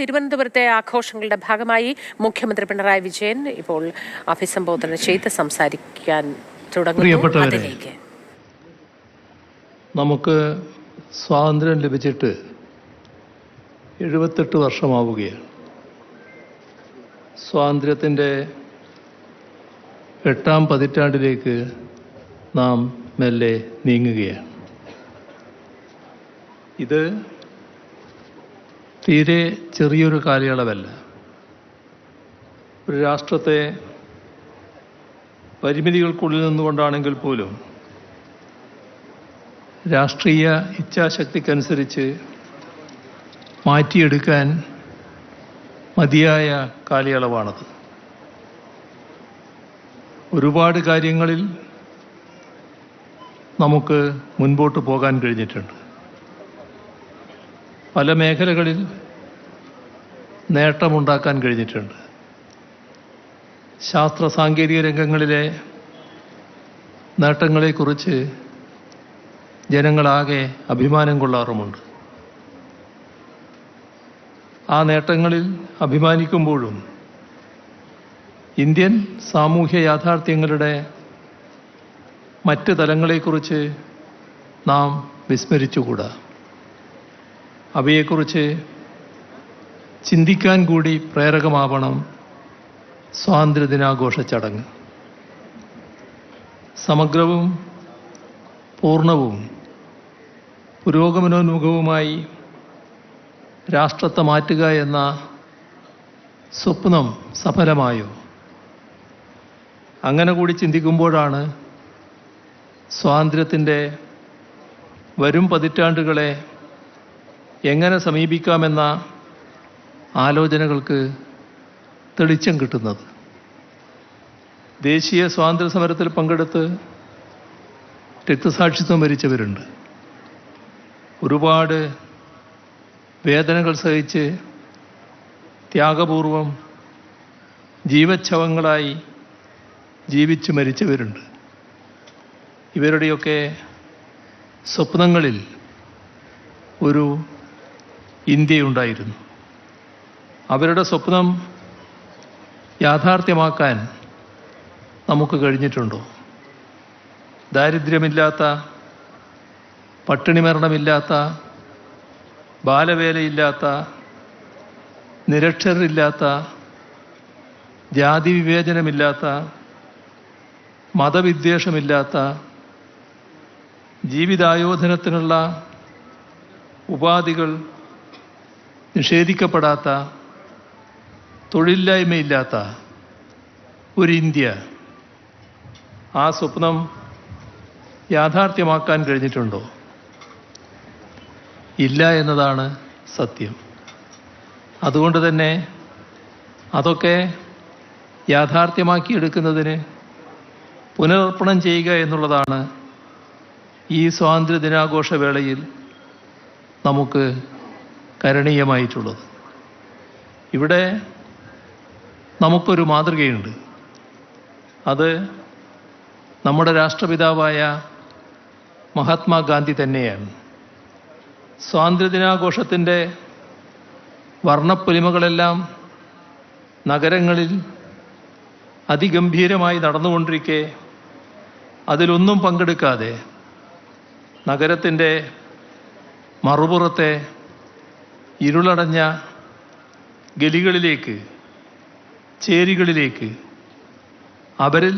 തിരുവനന്തപുരത്തെ ആഘോഷങ്ങളുടെ ഭാഗമായി മുഖ്യമന്ത്രി പിണറായി വിജയൻ ഇപ്പോൾ അഭിസംബോധന ചെയ്ത് സംസാരിക്കാൻ തുടങ്ങുന്നു. നമുക്ക് സ്വാതന്ത്ര്യം ലഭിച്ചിട്ട് എഴുപത്തെട്ട് വർഷമാവുകയാണ്. സ്വാതന്ത്ര്യത്തിന്റെ എട്ടാം പതിറ്റാണ്ടിലേക്ക് നാം മെല്ലെ നീങ്ങുകയാണ്. ഇത് തീരെ ചെറിയൊരു കാലയളവല്ല. ഒരു രാഷ്ട്രത്തെ പരിമിതികൾക്കുള്ളിൽ നിന്നുകൊണ്ടാണെങ്കിൽ പോലും രാഷ്ട്രീയ ഇച്ഛാശക്തിക്കനുസരിച്ച് മാറ്റിയെടുക്കാൻ മതിയായ കാലയളവാണത്. ഒരുപാട് കാര്യങ്ങളിൽ നമുക്ക് മുൻപോട്ട് പോകാൻ കഴിഞ്ഞിട്ടുണ്ട്. പല മേഖലകളിൽ നേട്ടമുണ്ടാക്കാൻ കഴിഞ്ഞിട്ടുണ്ട്. ശാസ്ത്ര സാങ്കേതിക രംഗങ്ങളിലെ നേട്ടങ്ങളെക്കുറിച്ച് ജനങ്ങളാകെ അഭിമാനം കൊള്ളാറുമുണ്ട്. ആ നേട്ടങ്ങളിൽ അഭിമാനിക്കുമ്പോഴും ഇന്ത്യൻ സാമൂഹ്യ യാഥാർത്ഥ്യങ്ങളുടെ മറ്റ് തലങ്ങളെക്കുറിച്ച് നാം വിസ്മരിച്ചുകൂടാ. അവയെക്കുറിച്ച് ചിന്തിക്കാൻ കൂടി പ്രേരകമാവണം സ്വാതന്ത്ര്യദിനാഘോഷ ചടങ്ങ്. സമഗ്രവും പൂർണവും പുരോഗമനോന്മുഖവുമായി രാഷ്ട്രത്തെ മാറ്റുക എന്ന സ്വപ്നം സഫലമായോ? അങ്ങനെ കൂടി ചിന്തിക്കുമ്പോഴാണ് സ്വാതന്ത്ര്യത്തിന്റെ വരും പതിറ്റാണ്ടുകളെ എങ്ങനെ സമീപിക്കാമെന്ന ആലോചനകൾക്ക് തെളിച്ചം കിട്ടുന്നത്. ദേശീയ സ്വാതന്ത്ര്യ സമരത്തിൽ പങ്കെടുത്ത് രക്തസാക്ഷിത്വം വരിച്ചവരുണ്ട്. ഒരുപാട് വേദനകൾ സഹിച്ച് ത്യാഗപൂർവം ജീവച്ഛവങ്ങളായി ജീവിച്ചു മരിച്ചവരുണ്ട്. ഇവരുടെയൊക്കെ സ്വപ്നങ്ങളിൽ ഒരു ഇന്ത്യയുണ്ടായിരുന്നു. അവരുടെ സ്വപ്നം യാഥാർത്ഥ്യമാക്കാൻ നമുക്ക് കഴിഞ്ഞിട്ടുണ്ടോ? ദാരിദ്ര്യമില്ലാത്ത പട്ടിണിമരണമില്ലാത്ത ബാലവേലയില്ലാത്ത നിരക്ഷരില്ലാത്ത ജാതി വിവേചനമില്ലാത്ത മതവിദ്വേഷമില്ലാത്ത ജീവിതായോധനത്തിനുള്ള ഉപാധികൾ നിഷേധിക്കപ്പെടാത്ത തൊഴിലില്ലായ്മയില്ലാത്ത ഒരു ഇന്ത്യ. ആ സ്വപ്നം യാഥാർത്ഥ്യമാക്കാൻ കഴിഞ്ഞിട്ടുണ്ടോ? ഇല്ല എന്നതാണ് സത്യം. അതുകൊണ്ട് തന്നെ അതൊക്കെ യാഥാർത്ഥ്യമാക്കിയെടുക്കുന്നതിന് പുനരർപ്പണം ചെയ്യുക എന്നുള്ളതാണ് ഈ സ്വാതന്ത്ര്യ ദിനാഘോഷ വേളയിൽ നമുക്ക് കരണീയമായിട്ടുള്ളത്. ഇവിടെ നമുക്കൊരു മാതൃകയുണ്ട്. അത് നമ്മുടെ രാഷ്ട്രപിതാവായ മഹാത്മാഗാന്ധി തന്നെയാണ്. സ്വാതന്ത്ര്യദിനാഘോഷത്തിന്റെ വർണപ്പൊലിമകളെല്ലാം നഗരങ്ങളിൽ അതിഗംഭീരമായി നടന്നുകൊണ്ടിരിക്കെ അതിലൊന്നും പങ്കെടുക്കാതെ നഗരത്തിന്റെ മറുപുറത്തെ ഇരുളടഞ്ഞ ഗലികളിലേക്ക് ചേരികളിലേക്ക് അവരിൽ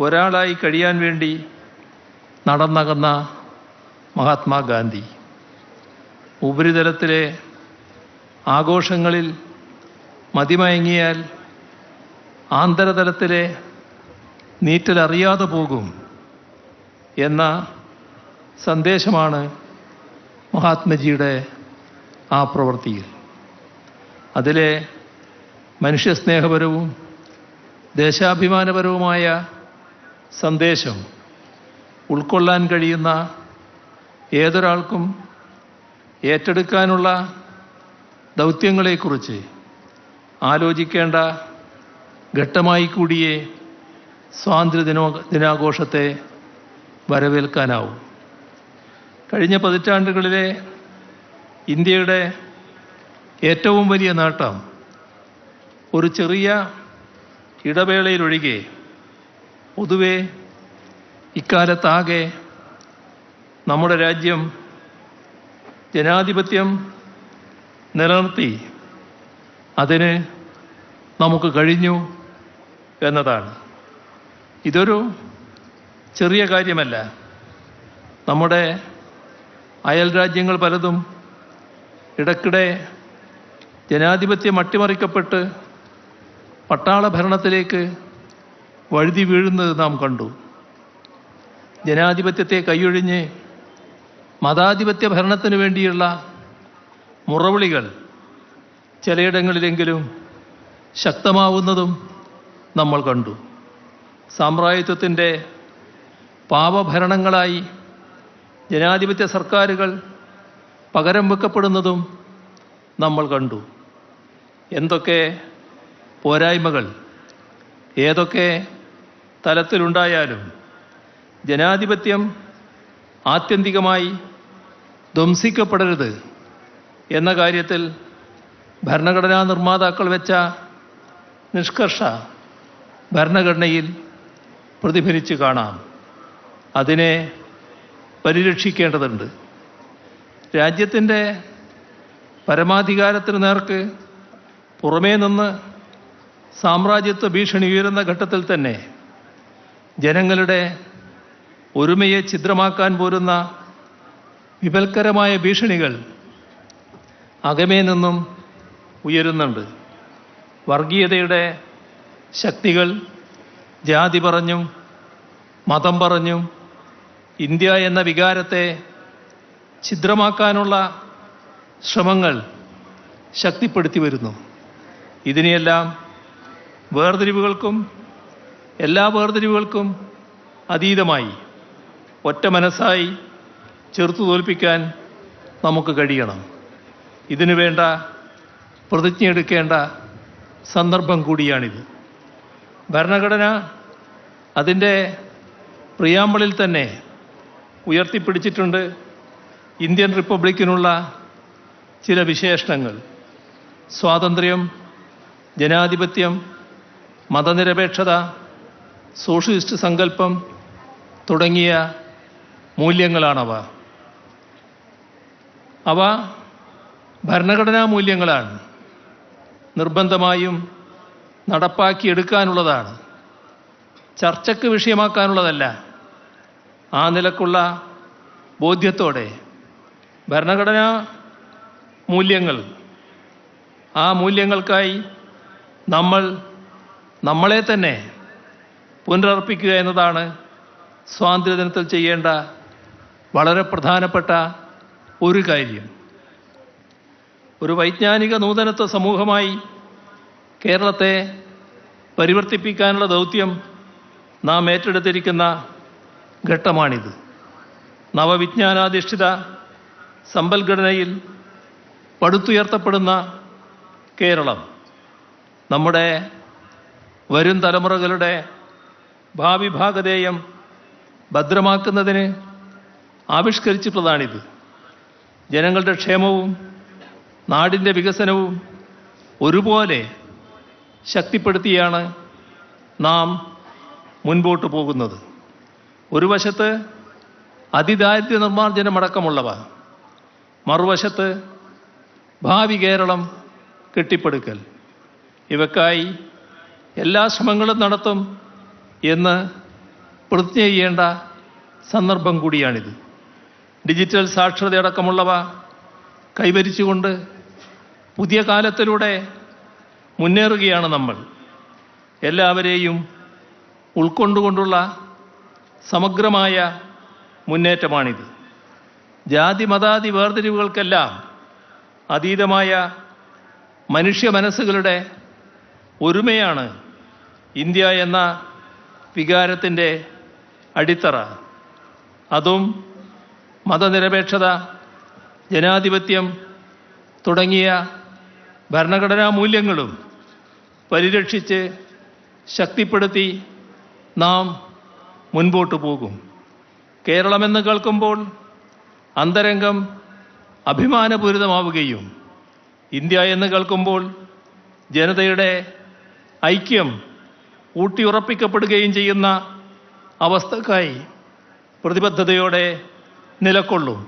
ഒരാളായി കഴിയാൻ വേണ്ടി നടന്നകന്ന മഹാത്മാഗാന്ധി. ഉപരിതലത്തിലെ ആഘോഷങ്ങളിൽ മതിമയങ്ങിയാൽ ആന്തരതലത്തിലെ നീറ്റലറിയാതെ പോകും എന്ന സന്ദേശമാണ് മഹാത്മജിയുടെ ആ പ്രവൃത്തിയിൽ. അതിലെ മനുഷ്യസ്നേഹപരവും ദേശാഭിമാനപരവുമായ സന്ദേശം ഉൾക്കൊള്ളാൻ കഴിയുന്ന ഏതൊരാൾക്കും ഏറ്റെടുക്കാനുള്ള ദൗത്യങ്ങളെക്കുറിച്ച് ആലോചിക്കേണ്ട ഘട്ടമായി കൂടിയേ സ്വാതന്ത്ര്യ ദിനോ ദിനാഘോഷത്തെ വരവേൽക്കാനാവും. കഴിഞ്ഞ പതിറ്റാണ്ടുകളിലെ ഇന്ത്യയുടെ ഏറ്റവും വലിയ നേട്ടം ഒരു ചെറിയ ഇടവേളയിലൊഴികെ പൊതുവെ ഇക്കാലത്താകെ നമ്മുടെ രാജ്യം ജനാധിപത്യം നിലനിർത്തി അതിന് നമുക്ക് കഴിഞ്ഞു എന്നതാണ്. ഇതൊരു ചെറിയ കാര്യമല്ല. നമ്മുടെ അയൽ രാജ്യങ്ങൾ പലതും ഇടയ്ക്കിടെ ജനാധിപത്യം അട്ടിമറിക്കപ്പെട്ട് പട്ടാള ഭരണത്തിലേക്ക് വഴുതി വീഴുന്നത് നാം കണ്ടു. ജനാധിപത്യത്തെ കൈയൊഴിഞ്ഞ് മതാധിപത്യ ഭരണത്തിന് വേണ്ടിയുള്ള മുറവിളികൾ ചിലയിടങ്ങളിലെങ്കിലും ശക്തമാവുന്നതും നമ്മൾ കണ്ടു. സാമ്രാജ്യത്വത്തിന്റെ പാപഭരണങ്ങളായി ജനാധിപത്യ സർക്കാരുകൾ പകരം വെക്കപ്പെടുന്നതും നമ്മൾ കണ്ടു. എന്തൊക്കെ പോരായ്മകൾ ഏതൊക്കെ തലത്തിലുണ്ടായാലും ജനാധിപത്യം ആത്യന്തികമായി ധ്വംസിക്കപ്പെടരുത് എന്ന കാര്യത്തിൽ ഭരണഘടനാ നിർമ്മാതാക്കൾ വെച്ച നിഷ്കർഷ ഭരണഘടനയിൽ പ്രതിഫലിച്ച് കാണാം. അതിനെ പരിരക്ഷിക്കേണ്ടതുണ്ട്. രാജ്യത്തിന്റെ പരമാധികാരത്തിന് നേർക്ക് പുറമേ നിന്ന് സാമ്രാജ്യത്വ ഭീഷണി ഉയരുന്ന ഘട്ടത്തിൽ തന്നെ ജനങ്ങളുടെ ഒരുമയെ ഛിദ്രമാക്കാൻ പോരുന്ന വിപൽക്കരമായ ഭീഷണികൾ അകമേ നിന്നും ഉയരുന്നുണ്ട്. വർഗീയതയുടെ ശക്തികൾ ജാതി പറഞ്ഞും മതം പറഞ്ഞും ഇന്ത്യ എന്ന വികാരത്തെ ഛിദ്രമാക്കാനുള്ള ശ്രമങ്ങൾ ശക്തിപ്പെടുത്തി വരുന്നു. ഇതിനെയെല്ലാം വേർതിരിവുകൾക്കും എല്ലാ വേർതിരിവുകൾക്കും അതീതമായി ഒറ്റ മനസ്സായി ചെറുത്തു തോൽപ്പിക്കാൻ നമുക്ക് കഴിയണം. ഇതിനു വേണ്ട പ്രതിജ്ഞയെടുക്കേണ്ട സന്ദർഭം കൂടിയാണിത്. ഭരണഘടന അതിന്റെ പ്രിയാമ്പിളിൽ തന്നെ ഉയർത്തിപ്പിടിച്ചിട്ടുണ്ട്. ഇന്ത്യൻ റിപ്പബ്ലിക്കിനുള്ള ചില വിശേഷണങ്ങൾ. സ്വാതന്ത്ര്യം ജനാധിപത്യം മതനിരപേക്ഷത സോഷ്യലിസ്റ്റ് സങ്കല്പം തുടങ്ങിയ മൂല്യങ്ങളാണവ. അവ ഭരണഘടനാ മൂല്യങ്ങളാണ്. നിർബന്ധമായും നടപ്പാക്കിയെടുക്കാനുള്ളതാണ്. ചർച്ചയ്ക്ക് വിഷയമാക്കാനുള്ളതല്ല. ആ നിലക്കുള്ള ബോധ്യത്തോടെ ഭരണഘടനാ മൂല്യങ്ങൾ. ആ മൂല്യങ്ങൾക്കായി നമ്മൾ നമ്മളെ തന്നെ പുനരർപ്പിക്കുക എന്നതാണ് സ്വാതന്ത്ര്യദിനത്തിൽ ചെയ്യേണ്ട വളരെ പ്രധാനപ്പെട്ട ഒരു കാര്യം. ഒരു വൈജ്ഞാനിക നൂതനത്വ സമൂഹമായി കേരളത്തെ പരിവർത്തിപ്പിക്കാനുള്ള ദൗത്യം നാം ഏറ്റെടുത്തിരിക്കുന്ന ഘട്ടമാണിത്. നവവിജ്ഞാനാധിഷ്ഠിത സമ്പൽഘടനയിൽ പടുത്തുയർത്തപ്പെടുന്ന കേരളം നമ്മുടെ വരും തലമുറകളുടെ ഭാവി ഭാഗധേയം ഭദ്രമാക്കുന്നതിന് ആവിഷ്കരിച്ചിട്ടുള്ളതാണിത്. ജനങ്ങളുടെ ക്ഷേമവും നാടിന്റെ വികസനവും ഒരുപോലെ ശക്തിപ്പെടുത്തിയാണ് നാം മുൻപോട്ട് പോകുന്നത്. ഒരു വശത്ത് അതിദാരിദ്ര്യ നിർമ്മാർജനമടക്കമുള്ളവ മറുവശത്ത് ഭാവി കേരളം കെട്ടിപ്പടുക്കൽ. ഇവക്കായി എല്ലാ ശ്രമങ്ങളും നടത്തും എന്ന് പ്രതിജ്ഞ ചെയ്യേണ്ട സന്ദർഭം കൂടിയാണിത്. ഡിജിറ്റൽ സാക്ഷരതയടക്കമുള്ളവ കൈവരിച്ചുകൊണ്ട് പുതിയ കാലത്തിലൂടെ മുന്നേറുകയാണ് നമ്മൾ. എല്ലാവരെയും ഉൾക്കൊണ്ടുകൊണ്ടുള്ള സമഗ്രമായ മുന്നേറ്റമാണിത്. ജാതി മതാതി വേർതിരിവുകൾക്കെല്ലാം അതീതമായ മനുഷ്യ മനസ്സുകളുടെ ഒരുമയാണ് ഇന്ത്യ എന്ന വികാരത്തിന്റെ അടിത്തറ. അതും മതനിരപേക്ഷത ജനാധിപത്യം തുടങ്ങിയ ഭരണഘടനാ മൂല്യങ്ങളും പരിരക്ഷിച്ച് ശക്തിപ്പെടുത്തി നാം മുൻപോട്ട് പോകും. കേരളമെന്ന് കേൾക്കുമ്പോൾ അന്തരംഗം അഭിമാനപൂരിതമാവുകയും ഇന്ത്യ എന്ന് കേൾക്കുമ്പോൾ ജനതയുടെ ഐക്യം ഊട്ടിയുറപ്പിക്കപ്പെടുകയും ചെയ്യുന്ന അവസ്ഥക്കായി പ്രതിബദ്ധതയോടെ നിലകൊള്ളും